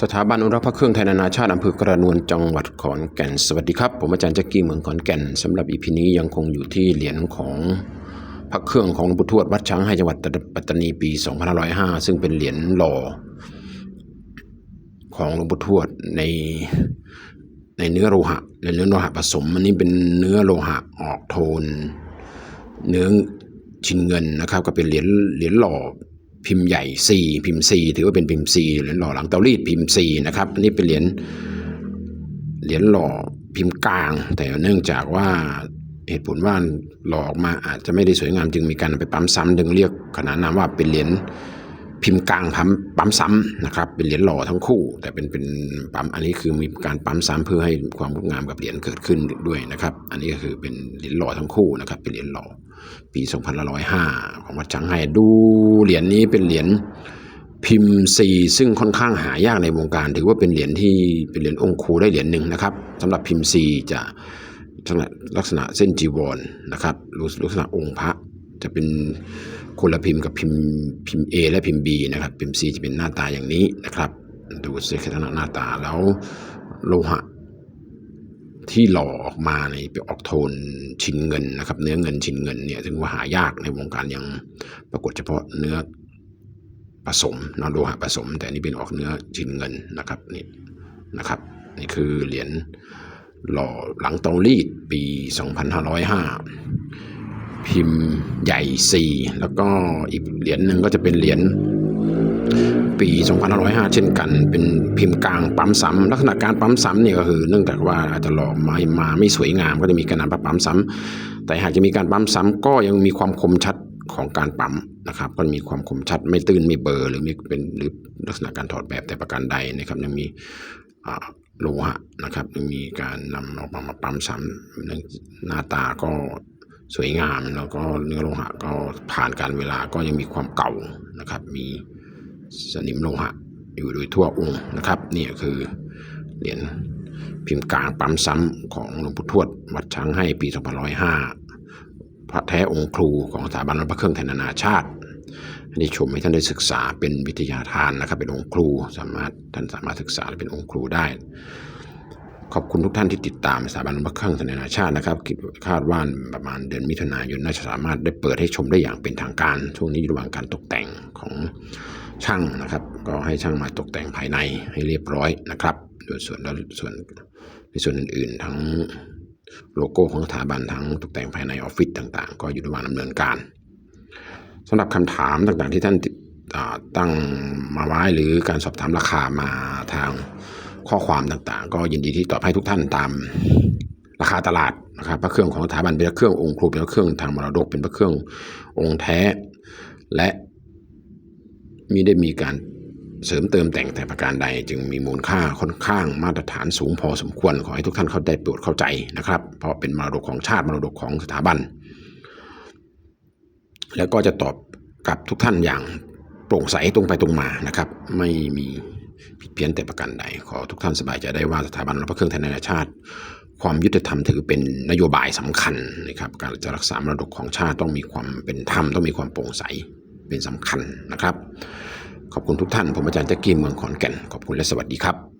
สถาบันอนุรักษ์พระเครื่องไทยนานาชาติอำเภอกระนวนจังหวัดขอนแก่น สวัสดีครับ ผมอาจารย์แจ็กกี้เมืองขอนแก่นสำหรับอีพีนี้ยังคงอยู่ที่เหรียญของพระเครื่องของหลวงปู่ทวดวัดช้างให้จังหวัดปัตตานีปี 2505 ซึ่งเป็นเหรียญหล่อของหลวงปู่ทวดในในเนื้อโลหะในเนื้อโลหะผสมอันนี้เป็นเนื้อโลหะออกโทน เนื้อชิ้นเงินนะครับ ก็เป็นเหรียญเหรียญหล่อ พิมพ์ใหญ่ C พิมพ์ C ถือว่าเป็นพิมพ์ C เหรียญหล่อหลังเตารีดพิมพ์ C นะครับอันนี้เป็นเหรียญเหรียญหล่อพิมพ์กลาง แต่เนื่องจากว่าเหตุผลว่าหล่อออกมาอาจจะไม่ได้สวยงามจึงมีการไปปั๊มซ้ำจึงเรียกขนานนามว่าเป็นเหรียญพิมพ์กลางปั๊มปั๊มซ้ำนะครับเป็นเหรียญหล่อทั้งคู่ แต่เป็นเป็นปั๊มอันนี้คือมีการปั๊มซ้ำเพื่อให้ความงดงามกับเหรียญเกิดขึ้นด้วยนะครับ อันนี้ก็คือเป็นเหรียญหล่อทั้งคู่นะครับเป็นเหรียญหล่อ ปี 2505 ของวัดช้างให้ดูเหรียญนี้เป็นเหรียญพิมพ์ซีซึ่งค่อนข้างหายากในวงการ ถือว่าเป็นเหรียญที่เป็นเหรียญองค์ครูได้เหรียญหนึ่งนะครับสำหรับพิมพ์ซีจะลักษณะเส้นจีวรนะครับลักษณะองค์พระจะเป็นคนละพิมพ์กับพิมพ์พิมพ์ A และพิมพ์ B นะครับพิมพ์ C จะเป็นหน้าตาอย่างนี้นะครับ ดูสิลักษณะหน้าตาแล้วโลหะ ที่หล่อออกมาในไปออกโทนชิ้นเงินนะครับ เนื้อเงินชิ้นเงินเนี่ยถึงว่าหายากในวงการยังปรากฏเฉพาะเนื้อผสมนอะโลหะผสม แต่นี่เป็นออกเนื้อชิ้นเงินนะครับนี่นะครับนี่คือเหรียญหล่อหลังเตารีดปี 2505 พิมพ์ใหญ่ 4 แล้วก็อีกเหรียญหนึ่งก็จะเป็นเหรียญ ปี 2505 เช่นกัน เป็นพิมพ์กลางปั๊มซ้ำลักษณะการปั๊มซ้ำเนี่ยก็คือ เนื่องจากว่าอาจจะหล่อมามาไม่สวยงาม ก็จะมีการนำปั๊มซ้ำแต่หากจะมีการปั๊มซ้ำก็ยังมีความคมชัดของการปั๊มนะครับ ก็มีความคมชัดไม่ตื้นไม่เบลอหรือมีเป็นหรือลักษณะการถอดแบบแต่ประการใดนะครับยังมีโลหะนะครับยังมีการนำออกมามาปั๊มซ้ำหน้าตาก็สวยงามแล้วก็เนื้อโลหะก็ผ่านการเวลาก็ยังมีความเก่านะครับ มี สนิมโลหะอยู่โดยทั่วองค์นะครับนี่คือเหรียญพิมพ์กลางปั๊มซ้ำของหลวงปู่ทวดวัดช้างให้ปี2505 พระแท้องค์ครูของสถาบันพระเครื่องไทยนานาชาติอันนี้ชมให้ท่านได้ศึกษาเป็นวิทยาทานนะครับ เป็นองค์ครูสามารถท่านสามารถศึกษาเป็นองค์ครูได้ ขอบคุณทุกท่านที่ติดตามสถาบันพระเครื่องไทยนานาชาตินะครับคาดว่าประมาณเดือนมิถุนายนน่าจะสามารถได้เปิดให้ชมได้อย่างเป็นทางการช่วงนี้อยู่ระหว่างการตกแต่งของ ช่างนะครับ ก็ให้ช่างมาตกแต่งภายในให้เรียบร้อยนะครับโดยส่วนแล้วส่วนในส่วนอื่น ๆ ทั้งโลโก้ของสถาบันทั้งตกแต่งภายในออฟฟิศต่าง ๆ ก็อยู่ระหว่างดำเนินการสำหรับคำถามต่างๆที่ท่านตั้งมาไว้หรือการสอบถามราคามาทางข้อความต่างๆ ก็ยินดีที่ตอบให้ทุกท่านตามราคาตลาดนะครับพระเครื่องของสถาบันเป็นพระเครื่ององค์ครูเป็นพระเครื่องทางมรดกเป็นพระเครื่ององค์แท้ และ มิได้มีการเสริมเติมแต่งแต่ประการใด จึงมีมูลค่าค่อนข้างมาตรฐานสูงพอสมควรขอให้ทุกท่านเข้าใจโปรดเข้าใจนะครับ เพราะเป็นมรดกของชาติมรดกของสถาบัน แล้วก็จะตอบกับทุกท่านอย่างโปร่งใสตรงไปตรงมานะครับ ไม่มีผิดเพี้ยนแต่ประการใด ขอทุกท่านสบายใจได้ว่าสถาบันพระเครื่องไทยนานาชาติ ความยุติธรรมถือเป็นนโยบายสำคัญนะครับ การจะรักษามรดกของชาติต้องมีความเป็นธรรมต้องมีความโปร่งใส เป็นสำคัญนะครับ ขอบคุณทุกท่าน ผมอาจารย์แจ็กกี้เมืองขอนแก่น ขอบคุณและสวัสดีครับ